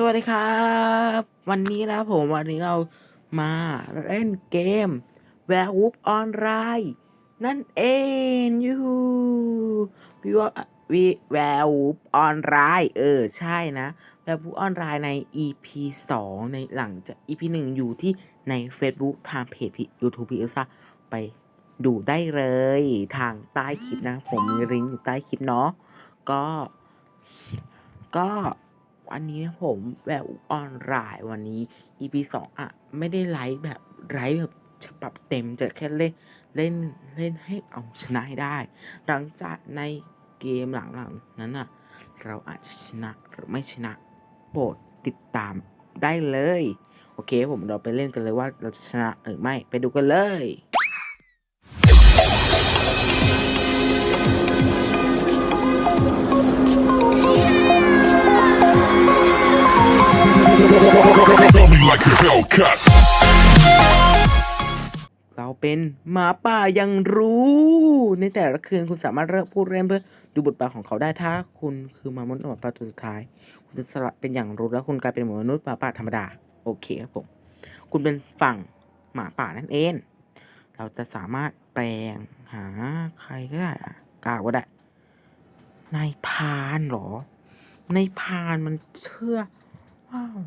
สวัสดีครับ วันนี้นะผมวันนี้เรามาเล่นเกม w e r e w o l f Online นั่นเองยูพี่ว่าวีแวร์วูฟออนไลน์เออใช่นะแวร์วูฟออนไลน์ใน EP 2 ในหลังจาก EP 1 อยู่ที่ใน Facebook ทางเพจ YouTube พี่เอลซ่าไปดูได้เลยทางใต้คลิปนะ ผมมีลิงก์อยู่ใต้คลิปเนาะก็ก็ วันนี้นะผมแบบออนไลน์วันนี้ EP สองอะ ไม่ได้ไลฟ์แบบไลฟ์แบบฉบับเต็มจะแค่เล่นเล่นเล่นให้เอาชนะให้ได้ หลังจากในเกมหลังๆนั้นอะ เราอาจจะชนะหรือไม่ชนะโปรดติดตามได้เลย โอเคผมเราไปเล่นกันเลยว่าเราจะชนะหรือไม่ไปดูกันเลย เราเป็นหมาป่ายังรู้ ในแต่ละคืนคุณสามารถเลือกผู้เล่นเพื่อดูบทบาทของเขาได้ถ้าคุณคือมามนุษย์หมาป่าตัวสุดท้าย คุณจะสละเป็นอย่างรู้แล้วคุณกลายเป็นมนุษย์หมาป่าธรรมดา โอเคครับผม คุณเป็นฝั่งหมาป่านั่นเอง เราจะสามารถแปลงหาใครก็ได้อะกาวก็ได้นายพานเหรอนายพานมันเชื่อว้าว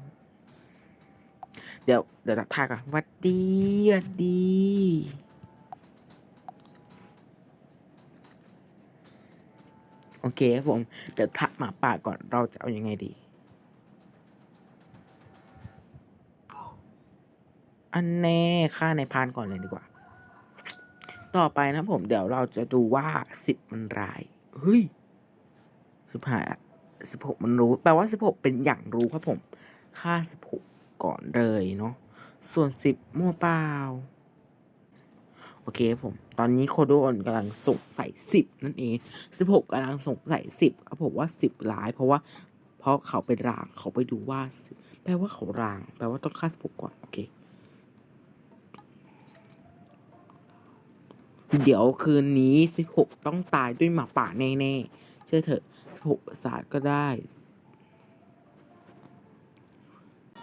เดี๋ยวเดี๋ยวทักทายก่อนวัดดีวัดดี โอเคครับผม เดี๋ยวทักหมาป่าก่อนเราจะเอาอยัางไงดี อันแน่ค่าในพานก่อนเลยดีกว่า ต่อไปนะผม เดี๋ยวเราจะดูว่าสิบมันราย เฮ้ยสิบห้าสิบหกมันรู้ แปลว่าสิบหกเป็นอย่างรู้ครับผม ค่าสิบหก ก่อนเลยเนาะ ส่วนสิบมั่วเปล่า โอเคผม ตอนนี้โคโดอนกำลังสงสัยสิบนั่นเองสิบหกกำลังสงสัยสิบครับผมว่าสิบร้าย เพราะว่า เพราะเขาไปรางเขาไปดูว่า แปลว่าเขาราง แปลว่าต้องค่าสิบหกก่อน โอเค เดี๋ยวคืนนี้สิบหกต้องตายด้วยหมาป่าแน่ๆ เชื่อเถอะสิบหกประสาทก็ได้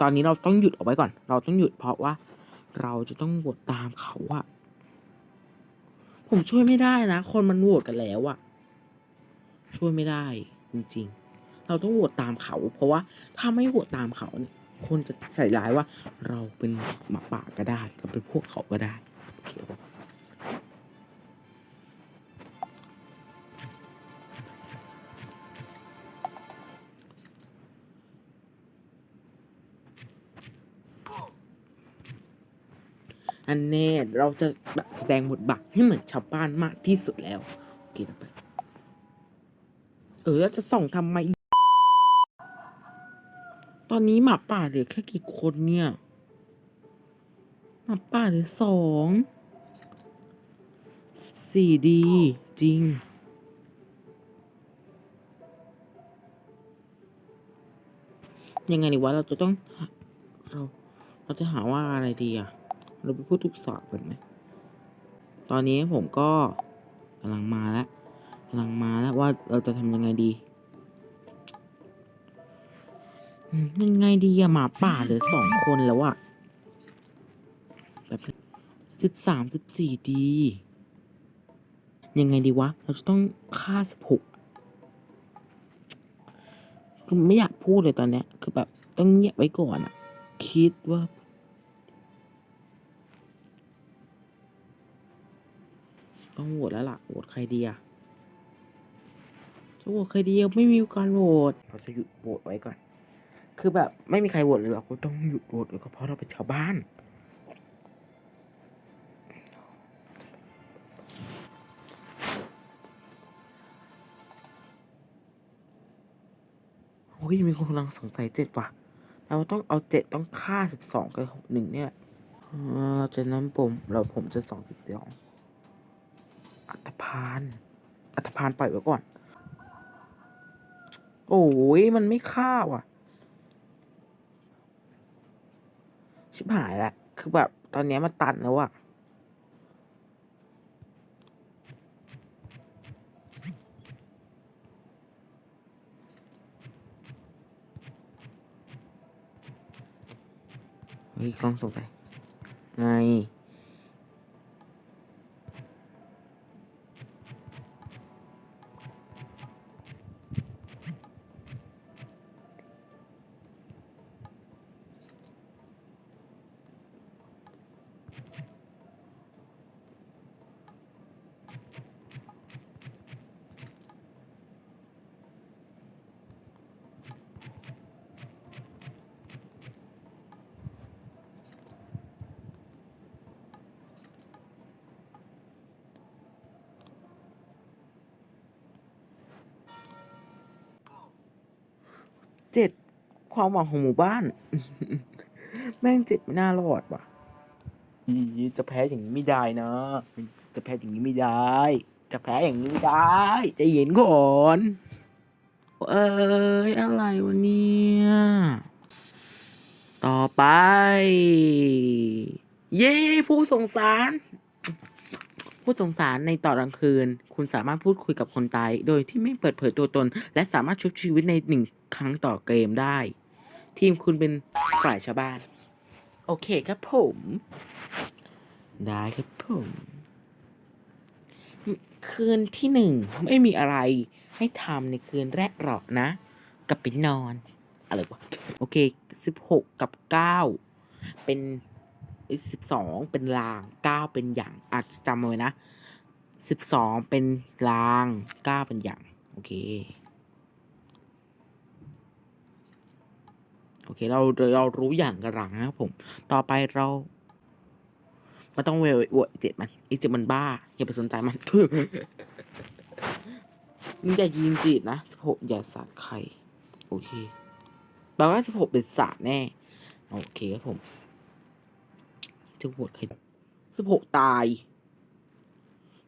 ตอนนี้เราต้องหยุดเอาไว้ก่อน เราต้องหยุดเพราะว่า เราจะต้องโหวตตามเขาอะผมช่วยไม่ได้นะ คนมันโหวตกันแล้วอะช่วยไม่ได้จริง ๆ เราต้องโหวตตามเขา เพราะว่าถ้าไม่โหวตตามเขาเนี่ย คนจะใส่ร้ายว่า เราเป็นหมาป่าก็ได้เราเป็นพวกเขาก็ได้โอเค อันแน่เราจะแสดงบทบาทให้เหมือนชาวบ้านมากที่สุดแล้วโอเคต่อไป เออจะส่องทำไม ตอนนี้หมาป่าเหลือแค่กี่คนเนี่ยหมาป่าเหลือสองสี่ดีจริงยังไงดีวะเราจะต้องเราเราจะหาว่าอะไรดีอะ เราไปพูดทุกสอบกันไหม ตอนนี้ผมก็กำลังมาแล้วกำลังมาแล้วว่าเราจะทำยังไงดียังไงดีอะหมาป่าเหลือสองคนแล้วอะแบบสิบสามสิบสี่ดี ยังไงดีวะ เราจะต้องฆ่าสิบหกคือไม่อยากพูดเลยตอนเนี้ย คือแบบต้องเงียบไว้ก่อนอะคิดว่า ต้องโหวตแล้วล่ะโหวตใครดีอะจะโหวตใครดีไม่มีการโหวตเราจะหยุดโหวตไว้ก่อน คือแบบไม่มีใครโหวตเลยเราก็ต้องหยุดโหวตเลยก็เพราะเราเป็นชาวบ้านโอ้ยมีคนกำลังสงสัยเจ็ดว่ะ เราต้องเอาเจ็ดต้องฆ่าสิบสองกับหนึ่งเนี่ยเออจากนั้นผมเราผมจะสองสิบสอง อัตพานอัตพานปล่อยไว้ก่อน โอ้ยมันไม่ฆ่าว่ะ ชิบหายละคือแบบ ตอนเนี้ยมันตันแล้วอะเฮ้ยกล้องสงสัยไง เจ็ดความหวังของหมู่บ้าน แม่งเจ็ดไม่น่ารอดว่ะ อีจะแพ้อย่างนี้ไม่ได้นะ จะแพ้อย่างนี้ไม่ได้ จะแพ้อย่างนี้ไม่ได้ใจะเย็นก่อนเอ้ยอะไรวะเนี่ยต่อไป เย้ผู้สงสาร ผู้สงสารในตอนกลางคืน คุณสามารถพูดคุยกับคนตาย โดยที่ไม่เปิดเผยตัวตน และสามารถชุบชีวิตในหนึ่ง ครั้งต่อเกมได้ ทีมคุณเป็นฝ่ายชาวบ้าน โอเคครับผม ได้ครับผมคืนที่หนึ่งไม่มีอะไรให้ทำในคืนแรกหรอกนะ กับไปนอน อะไรวะ โอเคสิบหกกับเก้าเป็นสิบสองเป็นลางเก้าเป็นอย่างอาจจะจำเอาไว้นะสิบสองเป็นลางเก้าเป็นอย่าง โอเค โอเคเราเรารู้อย่างกระหลังนะครับผม ต่อไปเราไม่ต้องเวลอวดเจ็ดมันไอเจ็ดมันบ้า อย่าไปสนใจมันมึงอย่ายิงจีดนะสิบหกอย่าสาดใครโอเคแปลว่าสิบหกเป็นสาดแน่ โอเคครับผมจะโหวตใครสิบหกตาย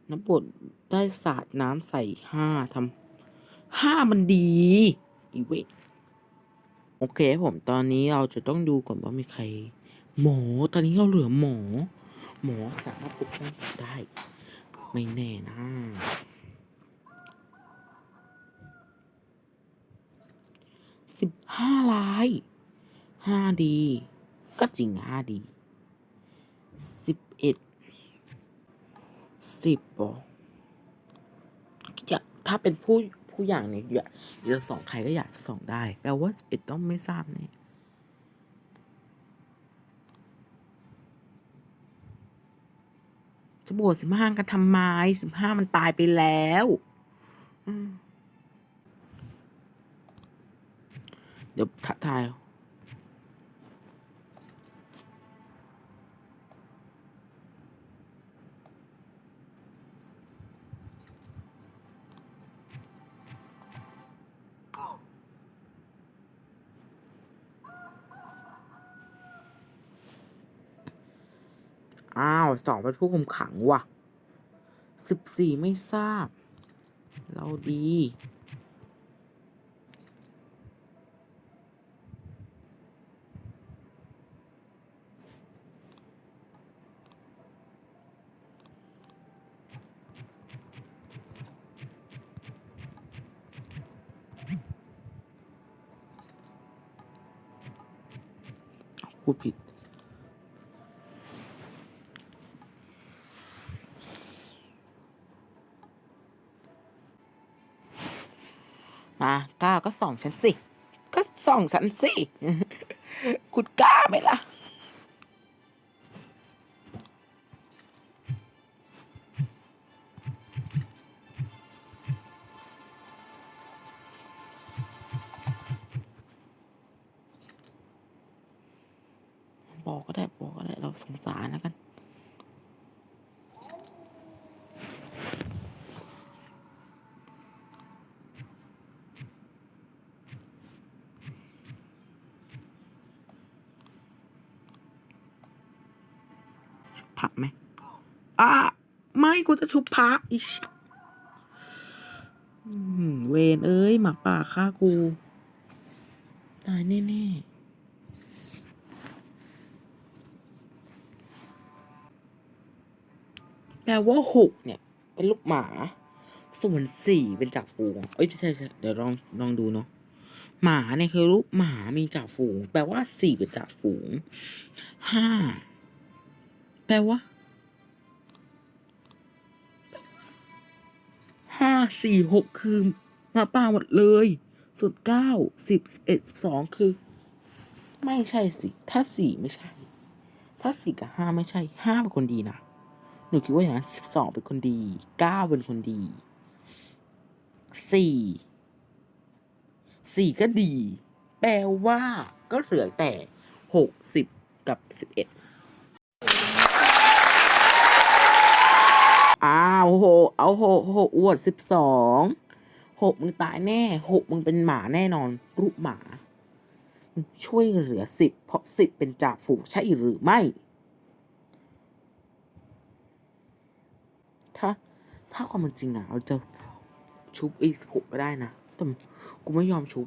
น้ำบดได้สาดน้ำใส่ห้าทำห้ามันดี อีเวท โอเคผมตอนนี้เราจะต้องดูก่อนว่ามีใคร หมอตอนนี้เราเหลือหมอ หมอสามารถปกป้องได้ ไม่แน่นะสิบห้าลายห้าดี ก็จริงห้าดีสิบเอ็ดสิบปออยากถ้าเป็นผู้ ผู้อย่างเนี่ยอยากอยากจะส่องใครก็อยากจะส่องได้แปลว่าสิบเอ็ดต้องไม่ทราบแน่จะบวชสิบห้ากันทำไมสิบห้ามันตายไปแล้วเดี๋ยวทักทาย อ้าวสองเป็นผู้คุมขังว่ะสิบสี่ไม่ทราบ เราดี มาก้าก็ส่องฉันสิ ก็ส่องฉันสิ ผักไหมอะไม่กูจะชุบพักอิชเวนเอ้ย หมาป่าฆ่ากู ตายแน่ๆแปลว่าหกเนี่ย เป็นลูกหมา ส่วนสี่เป็นจาฝูง เอ้ยไม่ใช่ใช่เดี๋ยวลองลองดูเนาะหมาเนี่ยคือรูปหมามีจ่าฝูง แปลว่าสี่เป็นจ่าฝูงห้า แปลว่าห้าสี่หกคือมาป่าหมดเลยส่วนเก้าสิบเอ็ดสิบสองคือ ไม่ใช่สิ ถ้าสี่ไม่ใช่ ถ้าสี่กับห้าไม่ใช่ห้าเป็นคนดีนะหนูคิดว่าอย่างนั้นสิบสองเป็นคนดีเก้าเป็นคนดีสี่สี่ก็ดี แปลว่าก็เหลือแต่หกสิบกับสิบเอ็ด อ้าวโห เอาโหโหอวดสิบสองหกมึงตายแน่หกมึงเป็นหมาแน่นอนรูปหมา ช่วยเหลือสิบเพราะสิบเป็นจ่าฝูงใช่หรือไม่ ถ้า ถ้าความจริงอะ เราจะชุบอีสิบหกก็ได้นะ แต่กูไม่ยอมชุบ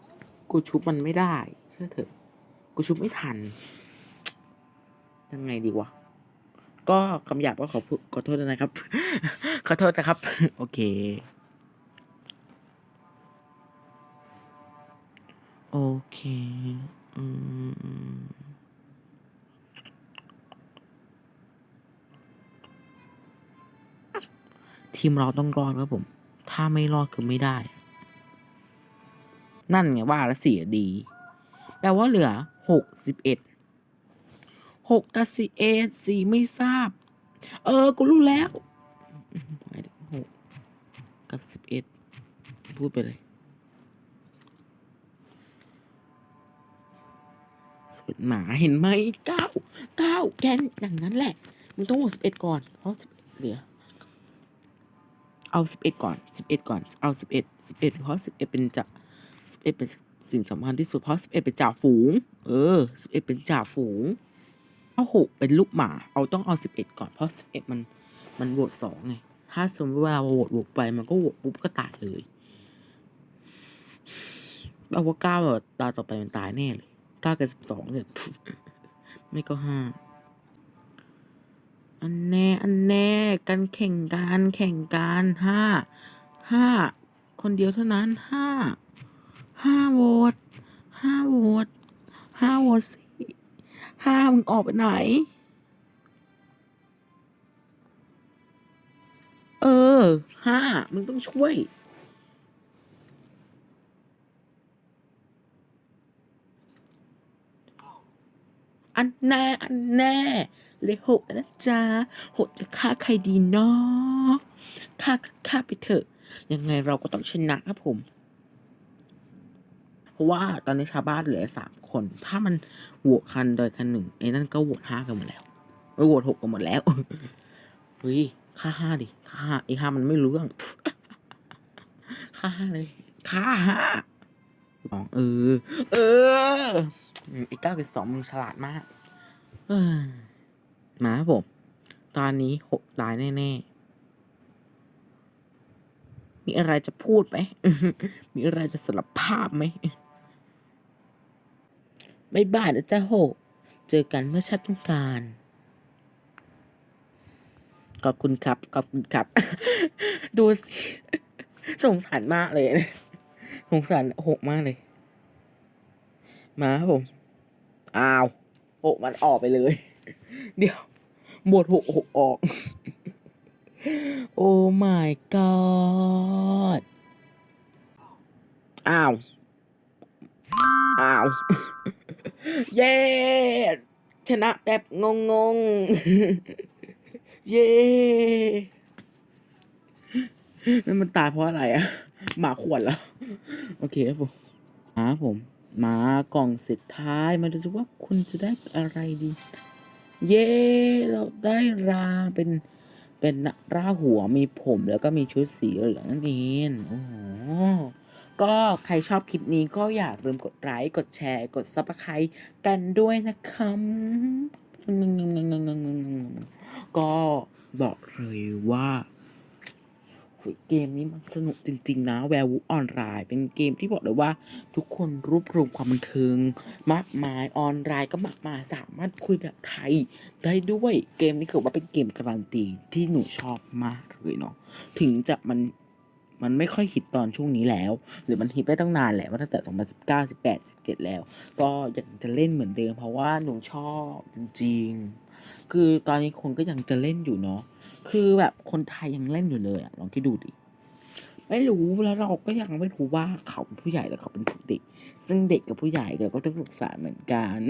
กูชุบมันไม่ได้ เชื่อเถอะ กูชุบไม่ทัน ยังไงดีวะ ก็คำหยาบก็ขอขอโทษนะครับ ขอโทษนะครับ โอเค โอเค อืมทีมเราต้องรอดครับผม ถ้าไม่รอดคือไม่ได้ นั่นไงว่าล้วเสียดี แปลว่าเหลือหกสิบเอ็ด หกกับสิบเอ็ดสี่ไม่ทราบ เออ กูรู้แล้วหกกับสิบเอ็ดพูดไปเลยส่วนหมาเห็นไหมเก้าเก้าแกนอย่างนั้นแหละ มึงต้องบวกสิบเอ็ดก่อน เพราะสิบเหลือ เอาสิบเอ็ดก่อนสิบเอ็ดก่อน เอาสิบเอ็ดสิบเอ็ดเพราะสิบเอ็ดเป็นจ่าสิบเอ็ดเป็นสิ่งสำคัญที่สุดเพราะสิบเอ็ดเป็นจ่าฝูง เออสิบเอ็ดเป็นจ่าฝูง ถ้าหกเป็นลูกหมา เอาต้องเอาสิบเอ็ดก่อนเพราะสิบเอ็ดมันมันโหวตสองไง ถ้าสมมติเวลาโหวตโหวตไปมันก็โหวตปุ๊บก็ตายเลยแปลว่าเก้าอตาต่อไปมันตายแน่เลยเก้ากับสิบสองเนี่ยไม่ก็ห้าอันแน่ อันแน่ กันแข่งกันแข่งกันห้า ห้า คนเดียวเท่านั้นห้า ห้าโหวตห้าโหวตห้าโหวตสิ ห้ามึงออกไปไหน เออ ห้า มึงต้องช่วย อันแน่ อันแน่เลยหกนะจ๊ะหกจะฆ่าใครดีเนาะฆ่าฆ่าไปเถอะ ยังไงเราก็ต้องชนะครับผม เพราะว่าตอนนี้ชาวบ้านเหลือสามคน ถ้ามันโหวตคันโดยคันหนึ่งไอ้นั่นก็โหวตห้ากันหมดแล้วไม่โหวตหกกันหมดแล้วเฮ้ยฆ่าห้าดิฆ่าห้าไอ้ห้ามันไม่รู้เรื่องฆ่าห้าเลยฆ่าห้าสองเออ เออไอ้เก้ากับสองมึงฉลาดมาก เออมาครับผมตอนนี้หกตายแน่ๆมีอะไรจะพูดไหม มีอะไรจะสารภาพไหม ไม่บ้านะจ๊ะโหเจอกันเมื่อชาติต้องการ ขอบคุณครับ ขอบคุณครับ ดูสิสงสารมากเลยนะสงสารหกมากเลย มาครับผม อ้าวหกมันออกไปเลย เดี๋ยวบทหกหกออก โอ้ my god อ้าว อ้าว เย้ชนะแบบงงงเย้นั่นมันตายเพราะอะไรอะหมาขวดแล้ว โอเคครับผมมาผม มากล่องสุดท้ายมาดูสิว่าคุณจะได้อะไรดี เย้ เราได้ราเป็นเป็นราหัวมีผมแล้วก็มีชุดสีเหลืองนั่นเองโอ้โห ก็ใครชอบคลิปนี้ก็อย่าลืมกดไลค์กดแชร์ กดซับสไครต์กันด้วยนะครับก็บอกเลยว่าโหยเกมนี้มันสนุกจริง ๆ นะแวร์วูออนไลน์เป็นเกมที่บอกเลยว่า ทุกคนรวบรวมความบันเทิง มากมายออนไลน์ก็มากมายสามารถคุยแบบไทย ได้ด้วยเกมนี้คือว่าเป็นเกมการันตีที่หนูชอบมากเลยเนาะถึงจะมัน มันไม่ค่อยฮิตตอนช่วงนี้แล้ว หรือมันฮิตไปตั้งนานแหละว่าตั้งแต่ 2019 18 17 แล้ว ก็อยากจะเล่นเหมือนเดิม เพราะว่าหนูชอบจริงๆ คือตอนนี้คนก็ยังจะเล่นอยู่เนาะ คือแบบคนไทยยังเล่นอยู่เลยอะลองคิดดูดิ ไม่รู้แล้วเราก็ยังไม่รู้ว่าเขาเป็นผู้ใหญ่แล้วเขาเป็นเด็ก ซึ่งเด็กกับผู้ใหญ่เราก็ต้องศึกษาเหมือนกัน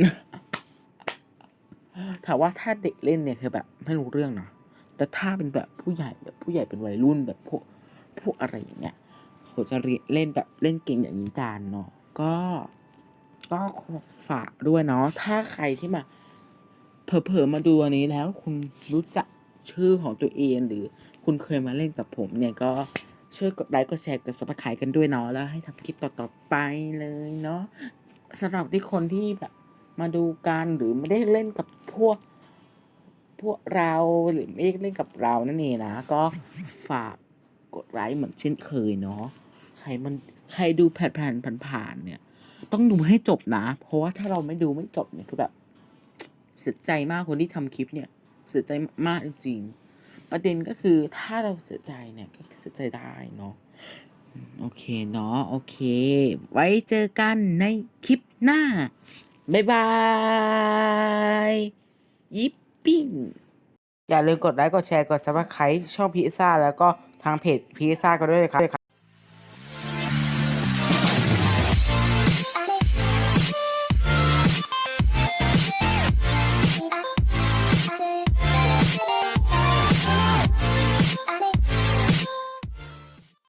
ถามว่าถ้าเด็กเล่นเนี่ยคือแบบไม่รู้เรื่องเนาะแต่ถ้าเป็นแบบผู้ใหญ่แบบผู้ใหญ่เป็นวัยรุ่นแบบพวก พวกอะไรอย่างเงี้ยเขาจะเล่นแบบเล่นเก่งอย่างนี้กันเนาะก็ก็ฝากด้วยเนาะถ้าใครที่มาเผลอๆมาดูอันนี้แล้ว คุณรู้จักชื่อของตัวเองหรือคุณเคยมาเล่นกับผมเนี่ยก็ช่วยกดไลค์กดแชร์กดซับสไครต์กันด้วยเนาะแล้วให้ทำคลิปต่อๆไปเลยเนาะสำหรับที่คนที่แบบมาดูกันหรือไม่ได้เล่นกับพวกพวกเราหรือไม่ได้เล่นกับเรานั่นเองนะ ก็ฝาก กดไลค์เหมือนเช่นเคยเนาะใครมันใครดูแผ่นๆผ่านๆเนี่ย ต้องดูให้จบนะ เพราะว่าถ้าเราไม่ดูไม่จบเนี่ยคือแบบเสียใจมากคนที่ทำคลิปเนี่ยเสียใจมากจริงๆประเด็นก็คือถ้าเราเสียใจเนี่ยก็เสียใจได้เนาะโอเคเนาะโอเค ไว้เจอกันในคลิปหน้า บ๊ายบาย ยิปปิ้งอย่าลืมกดไลค์ กดแชร์ กดซับสไครต์ช่องพิซซ่าแล้วก็ ทางเพจพีซซ่าก็ด้วยครับ